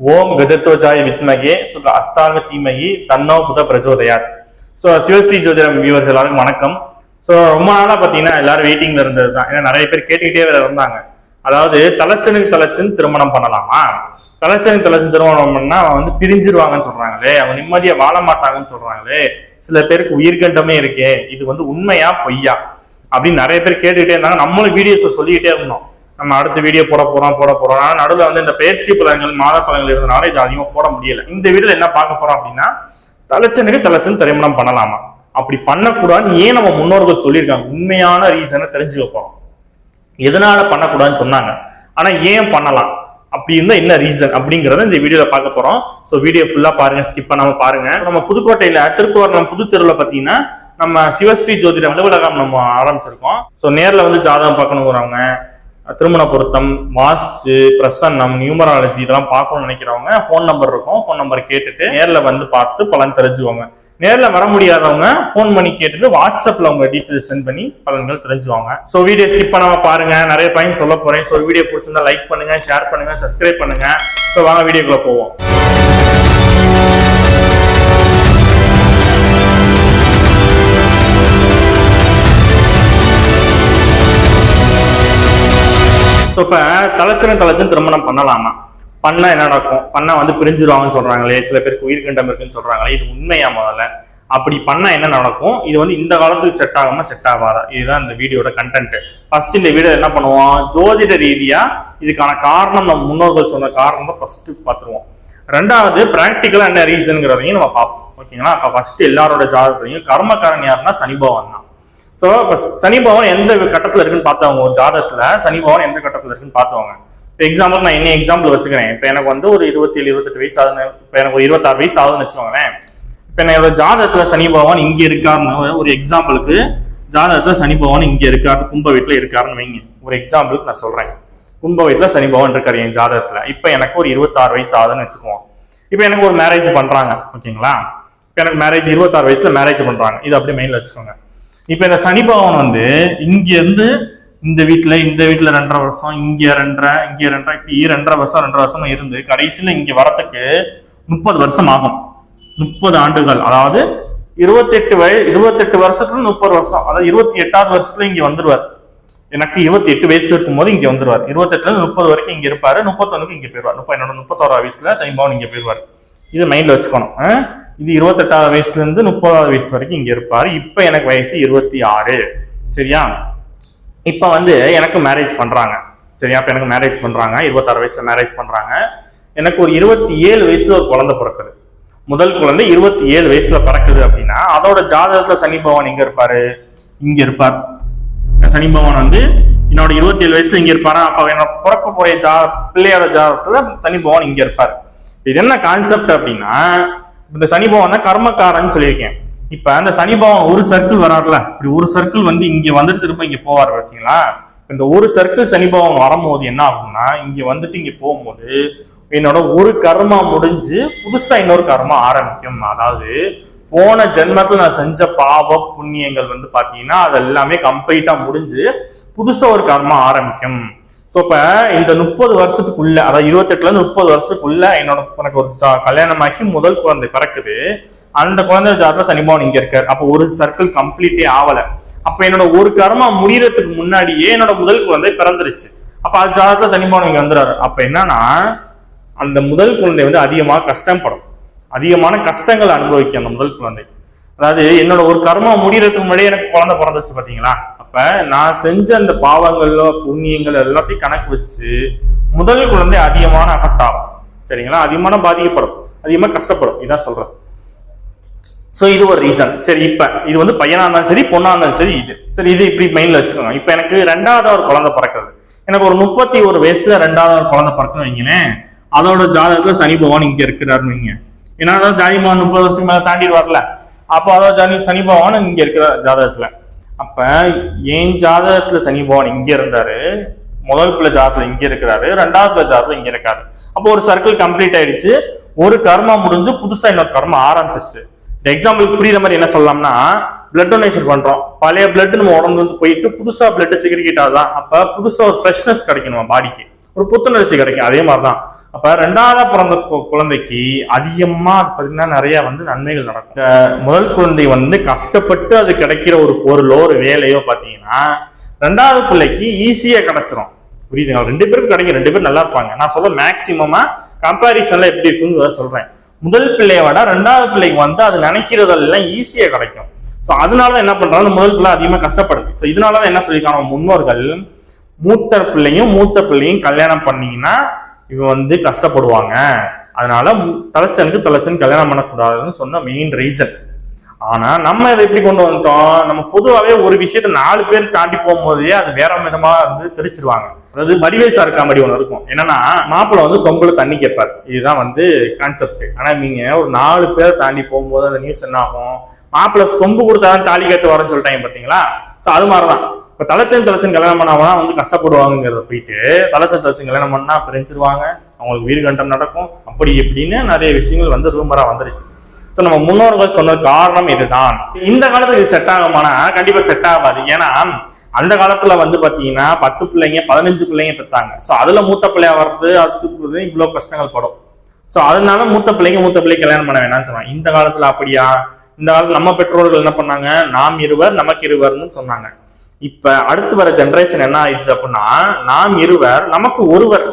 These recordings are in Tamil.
ஓம் கஜத்வஜாய வித்மகே சுக அஸ்தாக தீமகி தன்னோ புத பிரச்சோதயாத் ஸோ சிவஸ்ரீ ஜோதிடம் வியூவர்ஸ் எல்லாருக்கும் வணக்கம். ஸோ ரொம்ப நாளாக பார்த்தீங்கன்னா எல்லாரும் வெயிட்டிங்ல இருந்தது தான். ஏன்னா நிறைய பேர் கேட்டுக்கிட்டே வேற இருந்தாங்க. அதாவது தலைச்சனுக்கு தலைச்சன் திருமணம் பண்ணலாமா? தலைச்சனுக்கு தலைச்சன் திருமணம் பண்ணா அவன் வந்து பிரிஞ்சிருவாங்கன்னு சொல்றாங்களே. அவன் நிம்மதியா வாழ மாட்டாங்கன்னு சொல்றாங்களே. சில பேருக்கு உயிர்கண்டமே இருக்கே. இது வந்து உண்மையா பொய்யா? அப்படின்னு நிறைய பேர் கேட்டுக்கிட்டே இருந்தாங்க. நம்மளும் வீடியோஸ் சொல்லிக்கிட்டே இருந்தோம். நம்ம அடுத்த வீடியோ போட போறோம் போட போறோம். ஆனால் நடுவில் வந்து இந்த பயிற்சி பழங்கள் மாத பலன்கள் இருந்தனால இது அதிகமாக போட முடியல. இந்த வீடியோ என்ன பார்க்க போறோம் அப்படின்னா தலைச்சனுக்கு தலைச்சன் திருமணம் பண்ணலாமா? அப்படி பண்ணக்கூடாதுன்னு ஏன் நம்ம முன்னோர்கள் சொல்லியிருக்காங்க? உண்மையான ரீசனை தெரிஞ்சுக்க வைப்போம் எதனால பண்ணக்கூடாதுன்னு சொன்னாங்க. ஆனால் ஏன் பண்ணலாம்? அப்படி இருந்தால் என்ன ரீசன் அப்படிங்கிறத இந்த வீடியோல பார்க்க போறோம். ஸோ வீடியோ ஃபுல்லா பாருங்க ஸ்கிப் பண்ணாமல் பாருங்க. நம்ம புதுக்கோட்டையில திருக்குவரணம் புது தெருவில் பார்த்தீங்கன்னா நம்ம சிவஸ்ரீ ஜோதிடம் அலுவலகம் நம்ம ஆரம்பிச்சிருக்கோம். ஸோ நேரில் வந்து ஜாதகம் பார்க்கணுங்கிறவங்க திருமண பொருத்தம் வாஸ்து பிரசன்னம் நியூமராலஜி இதெல்லாம் பார்க்கணும்னு நினைக்கிறவங்க ஃபோன் நம்பர் இருக்கும். ஃபோன் நம்பர் கேட்டுட்டு நேரில் வந்து பார்த்து பலன் தெரிஞ்சுவாங்க நேரில் வர முடியாதவங்க ஃபோன் பண்ணி கேட்டுட்டு வாட்ஸ்அப்பில் அவங்க டீட்டெயில் சென்ட் பண்ணி பலன்கள் தெரிஞ்சுவாங்க ஸோ வீடியோ ஸ்கிப் பண்ணாமல் பாருங்க. நிறைய பையன் சொல்ல போகிறேன் ஸோ வீடியோ பிடிச்சிருந்தா லைக் பண்ணுங்க ஷேர் பண்ணுங்க சப்ஸ்கிரைப் பண்ணுங்க. ஸோ வாங்க வீடியோக்குள்ளே போவோம். ஸோ இப்போ தலைச்சனும் தலைச்சன் திருமணம் பண்ணலாமா? பண்ணால் என்ன நடக்கும்? பண்ணால் வந்து பிரிஞ்சிருவாங்கன்னு சொல்கிறாங்களே சில பேருக்கு உயிர்கண்டம் இருக்குன்னு சொல்கிறாங்களே இது உண்மையா முதல்ல? அப்படி பண்ணால் என்ன நடக்கும்? இது வந்து இந்த காலத்துக்கு செட் ஆகாமல் செட் ஆகாதா இதுதான் இந்த வீடியோட கண்டென்ட் ஃபர்ஸ்ட் இந்த வீடியோ என்ன பண்ணுவோம்? ஜோதிட ரீதியாக இதுக்கான காரணம் நம்ம முன்னோர்கள் சொன்ன காரணம் தான் ஃபர்ஸ்ட் பார்த்துருவோம். ரெண்டாவது ப்ராக்டிக்கலாக என்ன ரீசனுங்கிறதையும் நம்ம பார்ப்போம். ஓகேங்களா? அப்போ ஃபர்ஸ்ட் எல்லாரோட ஜாதகத்தையும் கர்மக்காரன் யாருன்னா சனிபவன் தான். ஸோ இப்போ சனி எந்த கட்டத்தில் இருக்குன்னு பார்த்தவங்க ஒரு ஜாதகத்தில் சனி எந்த கட்டத்தில் இருக்குன்னு பார்த்தவங்க இப்போ எக்ஸாம்பிள் நான் என்ன எக்ஸாம்பிள் வச்சுக்கிறேன். இப்போ எனக்கு வந்து ஒரு இருபத்தி ஏழு இருபத்தெட்டு வயசு ஆகுது இப்போ எனக்கு ஒரு இருபத்தாறு வயசு ஆகுதுன்னு வச்சுக்கோங்களேன். இப்போ என்னோட ஜாதகத்தில் சனி பகவான் இங்கே இருக்காருன்னு ஒரு எக்ஸாம்பிளுக்கு ஜாதகத்தில் சனி பகவான் இங்கே இருக்காரு கும்ப வீட்டில் இருக்காருன்னு வைங்க. ஒரு எக்ஸாம்பிளுக்கு நான் சொல்கிறேன் கும்ப வீட்டில் சனி பகவான் இருக்காரு என் ஜாதகத்தில். இப்போ எனக்கு ஒரு இருபத்தாறு வயசு ஆகுதுன்னு வச்சுக்குவோம். இப்போ எனக்கு ஒரு மேரேஜ் பண்ணுறாங்க ஓகேங்களா? இப்போ எனக்கு மேரேஜ் இருபத்தாறு வயசில் மேரேஜ் பண்ணுறாங்க இது அப்படியே மெயினில் வச்சுக்கோங்க. இப்ப இந்த சனி பகவான் வந்து இங்க இருந்து இந்த வீட்டுல இந்த வீட்டுல ரெண்டரை வருஷம் இங்க ரெண்டரை இங்க ரெண்டரை இப்படி ரெண்டரை வருஷம் ரெண்டரை வருஷம் இருந்து கடைசியில இங்க வரத்துக்கு முப்பது வருஷம் ஆகும். முப்பது ஆண்டுகள். அதாவது இருபத்தெட்டு வய இருபத்தெட்டு வருஷத்துல முப்பது வருஷம். அதாவது இருபத்தி எட்டாவது வருஷத்துல இங்க வந்துருவார். எனக்கு இருபத்தி எட்டு வயசு இருக்கும்போது இங்க வந்துருவார். இருபத்தெட்டுல இருந்து முப்பது வரைக்கும் இங்க இருப்பாரு. முப்பத்தொன்னுக்கு இங்க போயிருவார் முப்பது என்னோட முப்பத்தோரா வயசுல சனி இங்க போயிருவார் இது மைண்ட்ல வச்சுக்கணும். இது இருபத்தெட்டாவது வயசுல இருந்து முப்பதாவது வயசு வரைக்கும் இங்க இருப்பாரு. இப்ப எனக்கு வயசு இருபத்தி ஆறு. சரியா? இப்ப வந்து எனக்கு மேரேஜ் பண்றாங்க. சரியா? இப்ப எனக்கு மேரேஜ் பண்றாங்க. இருபத்தாறு வயசுல மேரேஜ் பண்றாங்க. எனக்கு ஒரு இருபத்தி ஏழு வயசுல ஒரு குழந்தை பிறக்குது. முதல் குழந்தை இருபத்தி ஏழு வயசுல பிறக்குது அப்படின்னா அதோட ஜாதகத்துல சனி பகவான் எங்க இருப்பாரு? இங்க இருப்பார். சனி பகவான் வந்து என்னோட இருபத்தி ஏழு வயசுல இங்க இருப்பாரா? அப்ப என்னோட பிறக்க போற ஜா பிள்ளையோட ஜாதகத்துல சனி பகவான் இங்க இருப்பார். இது என்ன கான்செப்ட் அப்படின்னா இந்த சனி தான் கர்மக்காரன்னு சொல்லியிருக்கேன். இப்ப அந்த சனி ஒரு சர்க்கிள் வராருல இப்படி ஒரு சர்க்கிள் வந்து இங்க வந்துட்டு திரும்ப இங்க போவார் பார்த்தீங்களா? இந்த ஒரு சர்க்கிள் சனி வரும்போது என்ன ஆகும்னா இங்க வந்துட்டு இங்க போகும்போது என்னோட ஒரு கர்மா முடிஞ்சு புதுசா இன்னொரு கர்மா ஆரம்பிக்கும். அதாவது போன ஜென்மத்துல நான் செஞ்ச பாவ புண்ணியங்கள் வந்து பாத்தீங்கன்னா அது எல்லாமே கம்ப்ளீட்டா முடிஞ்சு புதுசா ஒரு கர்மா ஆரம்பிக்கும். ஸோ இப்போ இந்த முப்பது வருஷத்துக்குள்ள அதாவது இருபத்தெட்டுலேருந்து முப்பது வருஷத்துக்குள்ள என்னோட எனக்கு ஒரு ஜா- கல்யாணமாகி முதல் குழந்தை பிறக்குது. அந்த குழந்தை ஜாதகம் சனிபவன் இங்க இருக்காரு. அப்போ ஒரு சர்க்கிள் கம்ப்ளீட்டே ஆகல. அப்ப என்னோட ஒரு கர்மா முடியறதுக்கு முன்னாடியே என்னோட முதல் குழந்தை பிறந்துருச்சு? அப்ப அது ஜாதகத்துல சனிபவன் இங்க வந்துறாரு. அப்ப என்னன்னா அந்த முதல் குழந்தை வந்து அதிகமாக கஷ்டப்படும். அதிகமான கஷ்டங்களை அனுபவிக்கும் அந்த முதல் குழந்தை. அதாவது என்னோட ஒரு கர்மா முடியறதுக்கு முன்னாடியே எனக்கு குழந்தை பிறந்துச்சு பாத்தீங்களா? அப்ப நான் செஞ்ச அந்த பாவங்களோ புண்ணியங்கள் எல்லாத்தையும் கணக்கு வச்சு முதல் குழந்தை அதிகமான அஃபெக்ட் ஆகும். சரிங்களா? அதிகமான பாதிக்கப்படும். அதிகமா கஷ்டப்படும். இதான் சொல்றேன். சோ இது ஒரு ரீசன் சரி இப்ப இது வந்து பையனா இருந்தாலும் சரி பொண்ணா இருந்தாலும் சரி இது. சரி இது இப்படி மைண்ட்ல வச்சுக்கோங்க. இப்போ எனக்கு ரெண்டாவது ஒரு குழந்தை பிறக்கிறது எனக்கு ஒரு முப்பத்தி ஒரு வயசுல ரெண்டாவது ஒரு குழந்தை பிறக்கணும் வைங்களேன் அதோட ஜாதகத்துல சனி பகவான் இங்க இருக்கிறாருன்னு வைங்க. ஏன்னா அதாவது ஜாதிமான் முப்பது வருஷத்துக்கு மேலே தாண்டி வரல அப்போ அதோட ஜாதி சனி பகவான் இங்க இருக்கிற ஜாதகத்துல. அப்ப என் ஜாதகத்துல சனி பகவான் இங்க இருந்தாரு? முதல் பிள்ளை ஜாதத்துல இங்க இருக்கிறாரு ரெண்டாவது பிள்ளை ஜாதத்துல இங்க இருக்காரு. அப்போ ஒரு சர்க்கிள் கம்ப்ளீட் ஆயிடுச்சு. ஒரு கர்மா முடிஞ்சு புதுசா இன்னொரு கர்மா ஆரம்பிச்சிருச்சு. எக்ஸாம்பிள் புரியுற மாதிரி என்ன சொல்லலாம்னா பிளட் டொனேஷன் பண்றோம். பழைய பிளட் நம்ம உடம்புல இருந்து போயிட்டு புதுசா பிளட் செக்ரிகேட் தான் அப்ப புதுசா ஒரு ஃப்ரெஷ்னஸ் கிடைக்கும் நம்ம பாடிக்கு ஒரு புத்துணர்ச்சி கிடைக்கும். அதே மாதிரிதான். அப்ப ரெண்டாவதா பிறந்த குழந்தைக்கு அதிகமா பாத்தீங்கன்னா நிறைய வந்து நன்மைகள் நடக்கும். முதல் குழந்தை வந்து கஷ்டப்பட்டு அது கிடைக்கிற ஒரு பொருளோ ஒரு வேலையோ பாத்தீங்கன்னா ரெண்டாவது பிள்ளைக்கு ஈஸியா கிடைச்சிரும். புரியுதுங்களா? ரெண்டு பேருக்கும் கிடைக்கும். ரெண்டு பேரும் நல்லா இருப்பாங்க. நான் சொல்ல மேக்சிமமா கம்பாரிசன்ல எப்படி இருக்குன்னு சொல்றேன். முதல் பிள்ளைய விட ரெண்டாவது பிள்ளைக்கு வந்து அது நினைக்கிறதெல்லாம் ஈஸியா கிடைக்கும். ஸோ அதனால தான் என்ன பண்றாங்க? முதல் பிள்ளை அதிகமா கஷ்டப்படுது. ஸோ இதனால தான் என்ன சொல்லியிருக்காங்க? நம்ம முன்னோர்கள் மூத்த பிள்ளையும் மூத்த பிள்ளையும் கல்யாணம் பண்ணீங்கன்னா இவன் வந்து கஷ்டப்படுவாங்க. அதனால தலைச்சனுக்கு தலைச்சன் கல்யாணம் பண்ணக்கூடாதுன்னு சொன்ன மெயின் ரீசன் ஆனா நம்ம இதை எப்படி கொண்டு வந்துட்டோம்? நம்ம பொதுவாகவே ஒரு விஷயத்த நாலு பேர் தாண்டி போகும்போதே அது வேற விதமா வந்து தெரிச்சிருவாங்க. அதாவது வடிவேல் சார் காமெடி ஒன்று இருக்கும். என்னன்னா மாப்பிள்ள வந்து சொம்புல தண்ணி கேட்பார். இதுதான் வந்து கான்செப்ட் ஆனா நீங்க ஒரு நாலு பேர் தாண்டி போகும்போது அந்த நியூஸ் என்ன ஆகும்? மாப்பிள்ளை சொம்பு கொடுத்தாதான் தாலி கட்டு வரேன்னு சொல்லிட்டாங்க பாத்தீங்களா ஸோ அது மாதிரிதான். இப்போ தலைச்சன் தலைச்சன் கல்யாணம் பண்ணாம வந்து கஷ்டப்படுவாங்கிறத போயிட்டு தலைச்சன் தலைச்சன் கல்யாணம் பண்ணா பிரிஞ்சிருவாங்க. அவங்களுக்கு வீடு கண்டம் நடக்கும். அப்படி இப்படின்னு நிறைய விஷயங்கள் வந்து ரூமராக வந்துருச்சு. ஸோ நம்ம முன்னோர்கள் சொன்ன காரணம் இதுதான். இந்த காலத்துக்கு இது செட் ஆகுமானா கண்டிப்பாக செட் ஆகாது. ஏன்னா அந்த காலத்துல வந்து பாத்தீங்கன்னா பத்து பிள்ளைங்க பதினஞ்சு பிள்ளைங்க பெற்றாங்க ஸோ அதுல மூத்த பிள்ளையா வர்றது அடுத்து இவ்வளோ கஷ்டங்கள் படும். ஸோ அதனால மூத்த பிள்ளைங்க மூத்த பிள்ளைங்க கல்யாணம் பண்ண வேணாம்னு சொன்னாங்க. இந்த காலத்துல அப்படியா? இந்த காலத்துல நம்ம பெற்றோர்கள் என்ன பண்ணாங்க? நாம் இருவர் நமக்கு இருவர்னு சொன்னாங்க. இப்ப அடுத்து வர ஜென்ரேஷன் என்ன ஆயிடுச்சு அப்படின்னா நாம் இருவர் நமக்கு ஒருவர்.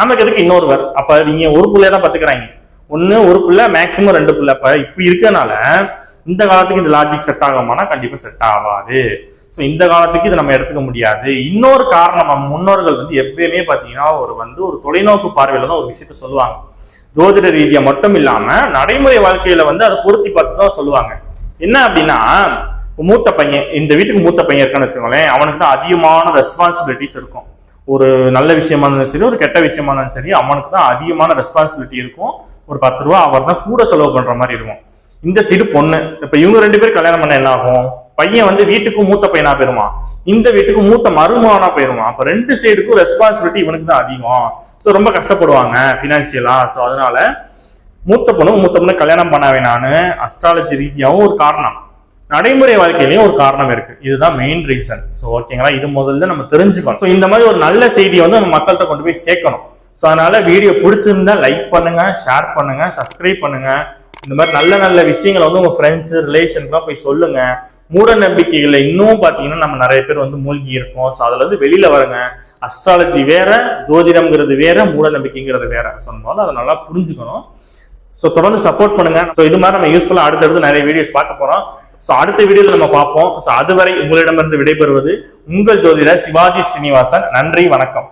நமக்கு எதுக்கு இன்னொருவர்? அப்ப நீங்க ஒரு பிள்ளைய தான் பாத்துக்கிறாங்க ஒண்ணு ஒரு பிள்ளை மேக்சிமம் ரெண்டு பிள்ளை. அப்ப இப்படி இருக்கனால இந்த காலத்துக்கு இந்த லாஜிக் செட் ஆகாமனா கண்டிப்பா செட் ஆகாது. ஸோ இந்த காலத்துக்கு இதை நம்ம எடுத்துக்க முடியாது. இன்னொரு காரணம் நம்ம முன்னோர்கள் வந்து எப்பயுமே பாத்தீங்கன்னா ஒரு வந்து ஒரு தொலைநோக்கு பார்வையில தான் ஒரு விஷயத்த சொல்லுவாங்க. ஜோதிட ரீதியா மட்டும் இல்லாம நடைமுறை வாழ்க்கையில வந்து அதை பொருத்தி பார்த்து தான் சொல்லுவாங்க. என்ன அப்படின்னா மூத்த பையன் இந்த வீட்டுக்கு மூத்த பையன் இருக்கான்னு வச்சுக்கோங்களேன் அவனுக்கு தான் அதிகமான ரெஸ்பான்சிபிலிட்டிஸ் இருக்கும். ஒரு நல்ல விஷயமா இருந்தாலும் சரி ஒரு கெட்ட விஷயமா இருந்தாலும் சரி அவனுக்கு தான் அதிகமான ரெஸ்பான்சிபிலிட்டி இருக்கும். ஒரு பத்து ரூபா அவர் தான் கூட செலவு பண்ற மாதிரி இருக்கும். இந்த சைடு பொண்ணு இப்ப இவங்க ரெண்டு பேரும் கல்யாணம் பண்ண என்ன ஆகும்? பையன் வந்து வீட்டுக்கும் மூத்த பையனா போயிருமா இந்த வீட்டுக்கு மூத்த மருமகனா போயிருமா அப்ப ரெண்டு சைடுக்கும் ரெஸ்பான்சிபிலிட்டி இவனுக்கு தான் அதிகம். ஸோ ரொம்ப கஷ்டப்படுவாங்க பினான்சியலா ஸோ அதனால மூத்த பொண்ணு மூத்த பொண்ணு கல்யாணம் பண்ண வேணான்னு அஸ்ட்ராலஜி ரீதியாகவும் ஒரு காரணம். நடைமுறை வாழ்க்கையிலேயே ஒரு காரணம் இருக்கு. இதுதான் மெயின் ரீசன் ஸோ ஓகேங்களா இது முதல்ல நம்ம தெரிஞ்சுக்கணும். ஸோ இந்த மாதிரி ஒரு நல்ல செய்தியை வந்து நம்ம மக்கள்கிட்ட கொண்டு போய் சேர்க்கணும். ஸோ அதனால வீடியோ பிடிச்சிருந்தா லைக் பண்ணுங்க ஷேர் பண்ணுங்க சப்ஸ்கிரைப் பண்ணுங்க. இந்த மாதிரி நல்ல நல்ல விஷயங்களை வந்து உங்க ஃப்ரெண்ட்ஸ் ரிலேஷன்க்குலாம் போய் சொல்லுங்க. மூட நம்பிக்கைகளை இன்னும் பாத்தீங்கன்னா நம்ம நிறைய பேர் வந்து மூழ்கி இருக்கோம். ஸோ அதுல இருந்து வெளியில வருங்க. அஸ்ட்ராலஜி வேற ஜோதிடம்ங்கிறது வேற மூட நம்பிக்கைங்கிறது வேற. சொன்னாலும் அதை நல்லா புரிஞ்சுக்கணும். ஸோ தொடர்ந்து சப்போர்ட் பண்ணுங்க. ஸோ இது மாதிரி நம்ம யூஸ்ஃபுல்லாக அடுத்தடுத்து நிறைய வீடியோஸ் பார்க்க போறோம். ஸோ அடுத்த வீடியோவில் நம்ம பார்ப்போம். ஸோ அதுவரை உங்களிடமிருந்து விடைபெறுவது உங்கள் ஜோதிடர் சிவாஜி ஸ்ரீனிவாசன். நன்றி வணக்கம்.